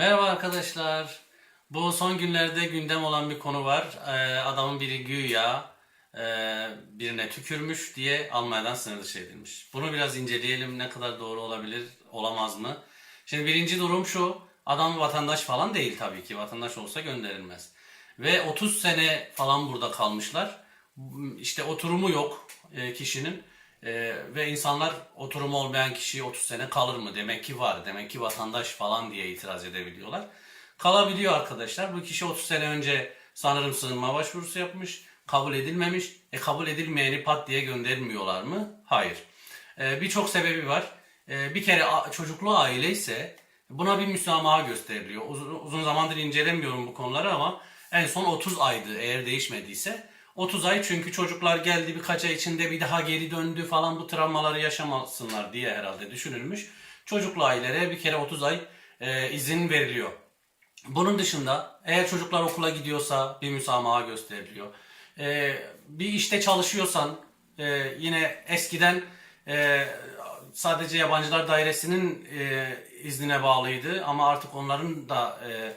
Merhaba arkadaşlar. Bu son günlerde gündem olan bir konu var. Ee, adamın biri güya e, birine tükürmüş diye Almanya'dan sınır dışı edilmiş. Bunu biraz inceleyelim. Ne kadar doğru olabilir, olamaz mı? Şimdi birinci durum şu. Adam vatandaş falan değil tabii ki. Vatandaş olsa gönderilmez. Ve 30 sene falan burada kalmışlar. İşte oturumu yok e, kişinin. E, ve insanlar oturumu olmayan kişi 30 sene kalır mı? Demek ki var. Demek ki vatandaş falan diye itiraz edebiliyorlar. Kalabiliyor arkadaşlar. Bu kişi 30 sene önce sanırım sığınma başvurusu yapmış. Kabul edilmemiş. E kabul edilmeyeni pat diye göndermiyorlar mı? Hayır. E, Birçok sebebi var. E, bir kere çocuklu aile ise buna bir müsamaha gösteriliyor. Uzun, uzun zamandır incelemiyorum bu konuları ama en son 30 aydı eğer değişmediyse. 30 ay çünkü çocuklar geldi birkaç ay içinde bir daha geri döndü falan bu travmaları yaşamasınlar diye herhalde düşünülmüş. Çocuklu ailelere bir kere 30 ay e, izin veriliyor. Bunun dışında eğer çocuklar okula gidiyorsa bir müsamaha gösteriliyor. Ee, bir işte çalışıyorsan e, yine eskiden e, sadece yabancılar dairesinin e, iznine bağlıydı ama artık onların da e,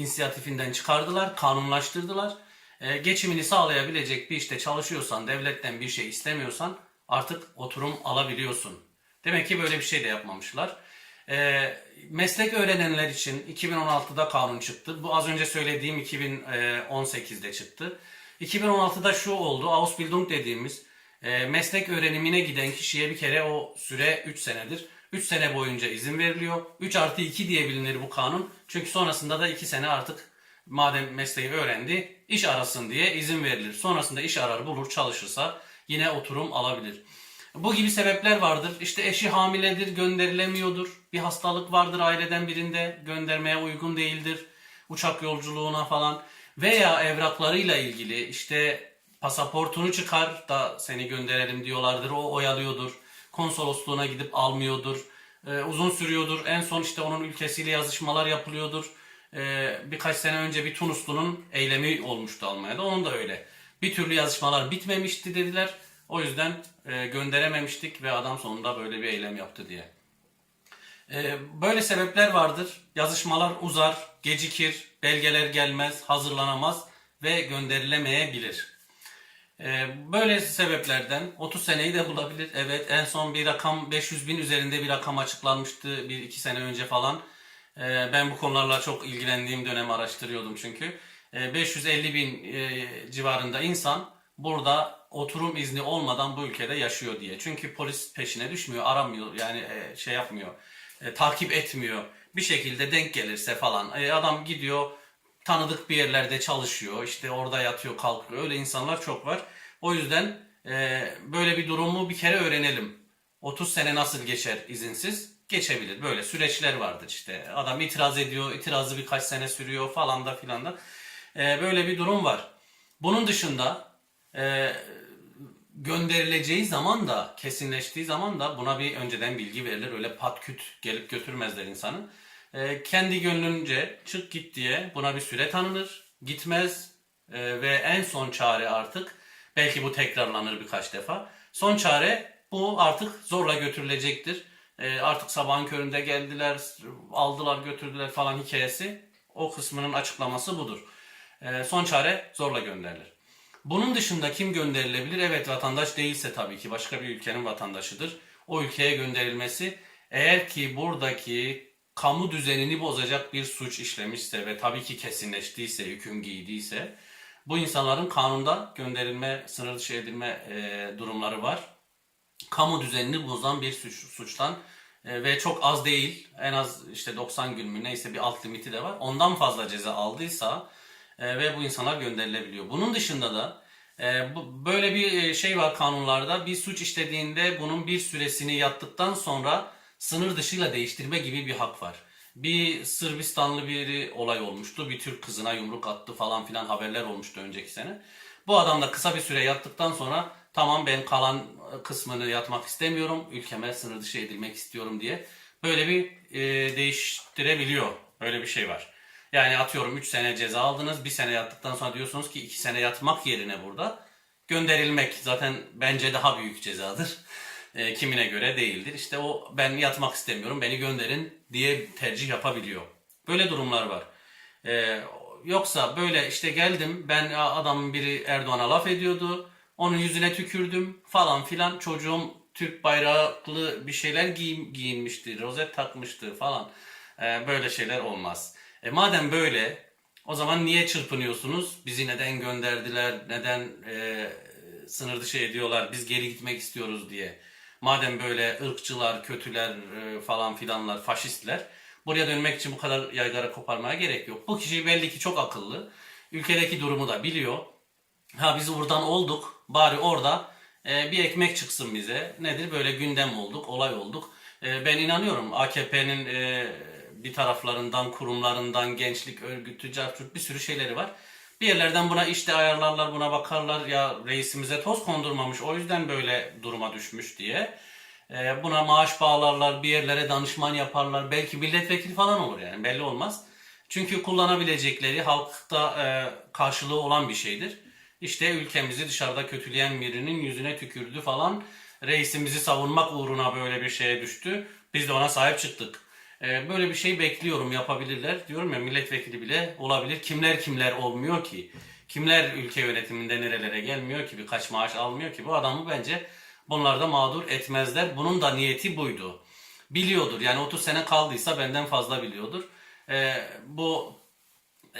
inisiyatifinden çıkardılar, kanunlaştırdılar. E, geçimini sağlayabilecek bir işte çalışıyorsan, devletten bir şey istemiyorsan artık oturum alabiliyorsun. Demek ki böyle bir şey de yapmamışlar. Ee, meslek öğrenenler için 2016'da kanun çıktı. Bu az önce söylediğim 2018'de çıktı. 2016'da şu oldu. Ausbildung dediğimiz e, meslek öğrenimine giden kişiye bir kere o süre 3 senedir. 3 sene boyunca izin veriliyor. 3 artı 2 diye bilinir bu kanun. Çünkü sonrasında da 2 sene artık madem mesleği öğrendi iş arasın diye izin verilir. Sonrasında iş arar bulur çalışırsa yine oturum alabilir. Bu gibi sebepler vardır. İşte eşi hamiledir, gönderilemiyordur. Bir hastalık vardır aileden birinde, göndermeye uygun değildir. Uçak yolculuğuna falan. Veya evraklarıyla ilgili işte pasaportunu çıkar da seni gönderelim diyorlardır. O oyalıyordur. Konsolosluğuna gidip almıyordur. Ee, uzun sürüyordur. En son işte onun ülkesiyle yazışmalar yapılıyordur. Ee, birkaç sene önce bir Tunuslu'nun eylemi olmuştu Almanya'da. Onun da öyle. Bir türlü yazışmalar bitmemişti dediler. O yüzden e, gönderememiştik ve adam sonunda böyle bir eylem yaptı diye. E, böyle sebepler vardır. Yazışmalar uzar, gecikir, belgeler gelmez, hazırlanamaz ve gönderilemeyebilir. E, böyle sebeplerden 30 seneyi de bulabilir. Evet en son bir rakam 500 bin üzerinde bir rakam açıklanmıştı bir iki sene önce falan. E, ben bu konularla çok ilgilendiğim dönem araştırıyordum çünkü. E, 550 bin e, civarında insan burada oturum izni olmadan bu ülkede yaşıyor diye. Çünkü polis peşine düşmüyor, aramıyor yani e, şey yapmıyor, e, takip etmiyor. Bir şekilde denk gelirse falan. Adam gidiyor tanıdık bir yerlerde çalışıyor, işte orada yatıyor, kalkıyor. Öyle insanlar çok var. O yüzden böyle bir durumu bir kere öğrenelim. 30 sene nasıl geçer izinsiz? Geçebilir. Böyle süreçler vardır işte. Adam itiraz ediyor, itirazı birkaç sene sürüyor falan da filan da. E, böyle bir durum var. Bunun dışında e, gönderileceği zaman da kesinleştiği zaman da buna bir önceden bilgi verilir. Öyle pat küt gelip götürmezler insanı. E, kendi gönlünce çık git diye buna bir süre tanınır. Gitmez e, ve en son çare artık belki bu tekrarlanır birkaç defa. Son çare bu artık zorla götürülecektir. E, artık sabahın köründe geldiler, aldılar götürdüler falan hikayesi. O kısmının açıklaması budur. E, son çare zorla gönderilir. Bunun dışında kim gönderilebilir? Evet vatandaş değilse tabii ki başka bir ülkenin vatandaşıdır. O ülkeye gönderilmesi eğer ki buradaki kamu düzenini bozacak bir suç işlemişse ve tabii ki kesinleştiyse, hüküm giydiyse bu insanların kanunda gönderilme, sınır dışı edilme e, durumları var. Kamu düzenini bozan bir suç, suçtan e, ve çok az değil en az işte 90 gün mü neyse bir alt limiti de var. Ondan fazla ceza aldıysa e, ve bu insanlar gönderilebiliyor. Bunun dışında da e, bu, böyle bir e, şey var kanunlarda. Bir suç işlediğinde bunun bir süresini yattıktan sonra sınır dışıyla değiştirme gibi bir hak var. Bir Sırbistanlı bir olay olmuştu. Bir Türk kızına yumruk attı falan filan haberler olmuştu önceki sene. Bu adam da kısa bir süre yattıktan sonra tamam ben kalan kısmını yatmak istemiyorum. Ülkeme sınır dışı edilmek istiyorum diye böyle bir e, değiştirebiliyor. Böyle bir şey var. Yani atıyorum 3 sene ceza aldınız. Bir sene yattıktan sonra diyorsunuz ki 2 sene yatmak yerine burada gönderilmek zaten bence daha büyük cezadır. E, kimine göre değildir. İşte o ben yatmak istemiyorum beni gönderin diye tercih yapabiliyor. Böyle durumlar var. Ee, yoksa böyle işte geldim ben adamın biri Erdoğan'a laf ediyordu. Onun yüzüne tükürdüm falan filan. Çocuğum Türk bayraklı bir şeyler giyin, giyinmişti, rozet takmıştı falan. Ee, böyle şeyler olmaz. E madem böyle o zaman niye çırpınıyorsunuz? Bizi neden gönderdiler? Neden e, sınır dışı ediyorlar? Biz geri gitmek istiyoruz diye. Madem böyle ırkçılar, kötüler e, falan filanlar, faşistler buraya dönmek için bu kadar yaygara koparmaya gerek yok. Bu kişi belli ki çok akıllı. Ülkedeki durumu da biliyor. Ha biz buradan olduk. Bari orada e, bir ekmek çıksın bize. Nedir? Böyle gündem olduk, olay olduk. E, ben inanıyorum AKP'nin e, bir taraflarından, kurumlarından, gençlik örgütü, cartürt bir sürü şeyleri var. Bir yerlerden buna işte ayarlarlar, buna bakarlar ya reisimize toz kondurmamış o yüzden böyle duruma düşmüş diye. E, buna maaş bağlarlar, bir yerlere danışman yaparlar. Belki milletvekili falan olur yani belli olmaz. Çünkü kullanabilecekleri halkta e, karşılığı olan bir şeydir. İşte ülkemizi dışarıda kötüleyen birinin yüzüne tükürdü falan. Reisimizi savunmak uğruna böyle bir şeye düştü. Biz de ona sahip çıktık. Ee, böyle bir şey bekliyorum yapabilirler. Diyorum ya milletvekili bile olabilir. Kimler kimler olmuyor ki? Kimler ülke yönetiminde nerelere gelmiyor ki? Birkaç maaş almıyor ki? Bu adamı bence bunlar da mağdur etmezler. Bunun da niyeti buydu. Biliyordur. Yani 30 sene kaldıysa benden fazla biliyordur. Ee, bu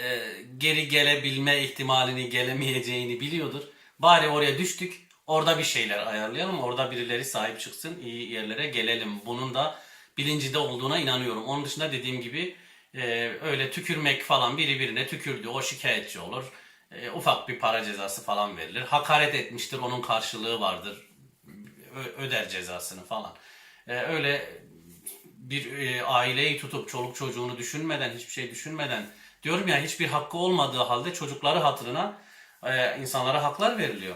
e, geri gelebilme ihtimalini gelemeyeceğini biliyordur. Bari oraya düştük. Orada bir şeyler ayarlayalım. Orada birileri sahip çıksın. iyi yerlere gelelim. Bunun da bilincinde olduğuna inanıyorum. Onun dışında dediğim gibi e, öyle tükürmek falan biri birine tükürdü. O şikayetçi olur. E, ufak bir para cezası falan verilir. Hakaret etmiştir. Onun karşılığı vardır. Ö- öder cezasını falan. E, öyle bir e, aileyi tutup çoluk çocuğunu düşünmeden, hiçbir şey düşünmeden diyorum ya hiçbir hakkı olmadığı halde çocukları hatırına e, insanlara haklar veriliyor.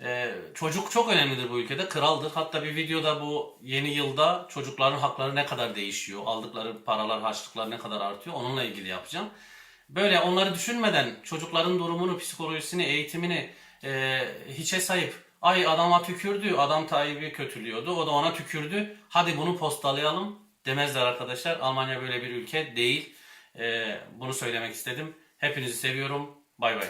E, çocuk çok önemlidir bu ülkede, kraldır. Hatta bir videoda bu yeni yılda çocukların hakları ne kadar değişiyor, aldıkları paralar, harçlıklar ne kadar artıyor onunla ilgili yapacağım. Böyle onları düşünmeden çocukların durumunu, psikolojisini, eğitimini e, hiçe sayıp ay adama tükürdü, adam Tayyip'i kötülüyordu, o da ona tükürdü. Hadi bunu postalayalım demezler arkadaşlar. Almanya böyle bir ülke değil. E, bunu söylemek istedim. Hepinizi seviyorum. Bay bay.